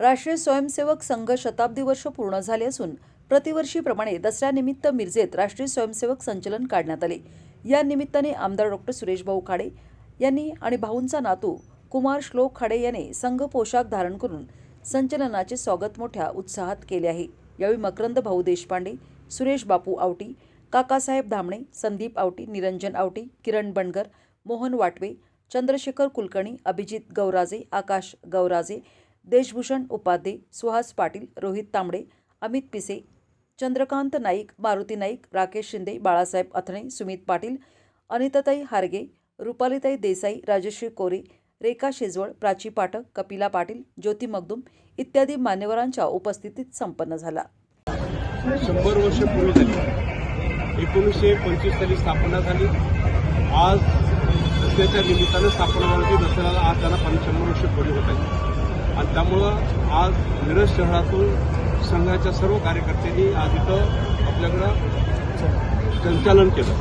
राष्ट्रीय स्वयंसेवक संघ शताब्दी वर्ष पूर्ण झाले असून प्रतिवर्षीप्रमाणे दसऱ्यानिमित्त मिरजेत राष्ट्रीय स्वयंसेवक संचलन काढण्यात आले. या निमित्ताने आमदार डॉक्टर सुरेश भाऊ खाडे यांनी आणि भाऊंचा नातू कुमार श्लोक खाडे याने संघ पोशाख धारण करून संचलनाचे स्वागत मोठ्या उत्साहात केले आहे. यावेळी मकरंद भाऊ देशपांडे सुरेश बापू आवटी काकासाहेब धामणे संदीप आवटी निरंजन आवटी किरण बणगर मोहन वाटवे चंद्रशेखर कुलकर्णी अभिजित गौराजे आकाश गौराजे देशभूषण उपाध्ये सुहास पाटील रोहित तांबडे अमित पिसे चंद्रकांत नाईक मारुती नाईक राकेश शिंदे बाळासाहेब अथणे सुमित पाटील अनिताताई हारगे रुपालीताई देसाई राजश्री कोरे रेखा शेजवळ प्राची पाठक कपिला पाटील ज्योती मगदुम इत्यादी मान्यवरांच्या उपस्थितीत संपन्न झाला. शंभर वर्ष पूर्ण झाली. एकोणीसशे पंचवीस साली स्थापना झाली. आज दसऱ्याच्या निमित्तानं स्थापना झाली. दसऱ्याला आज त्यांना पण वर्ष पूर्ण होत आहे आणि त्यामुळं आज मिरज शहरातून संघाच्या सर्व कार्यकर्त्यांनी आज इथं आपल्याकडं संचालन केलं.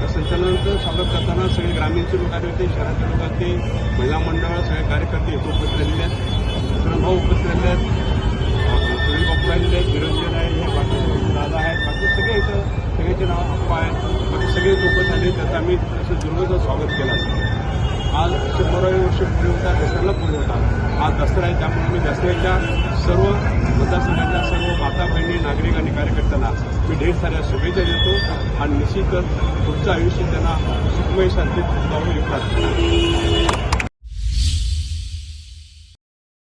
त्या संचालनाचं स्वागत करताना सगळे ग्रामीणचे लोक आले होते शहराचे लोक आले होते महिला मंडळ सगळे कार्यकर्ते इथं उपस्थित राहिलेले आहेत. भाऊ उपस्थित राहिलेले आहेत. सुनील बापू राहिलेले आहेत निरंजन आहे हे बाकी दादा आहेत बाकी सगळे इथं सगळ्याचे नाव अप्पा आहेत. बाकी सगळे लोक झाले त्याचं आम्ही असं दुर्गचं स्वागत केलं. आज शंभरावे वर्ष पुढे होता दसऱ्याला आहे त्यामुळे मी दसऱ्याच्या सर्व मतदारसंघातल्या सर्व माता बहिणी नागरिक आणि कार्यकर्त्यांना मी ढेर साऱ्या शुभेच्छा देतो. आणि निश्चितच पुढचं आयुष्य त्यांना सुखमय शांतीत जाऊन येतात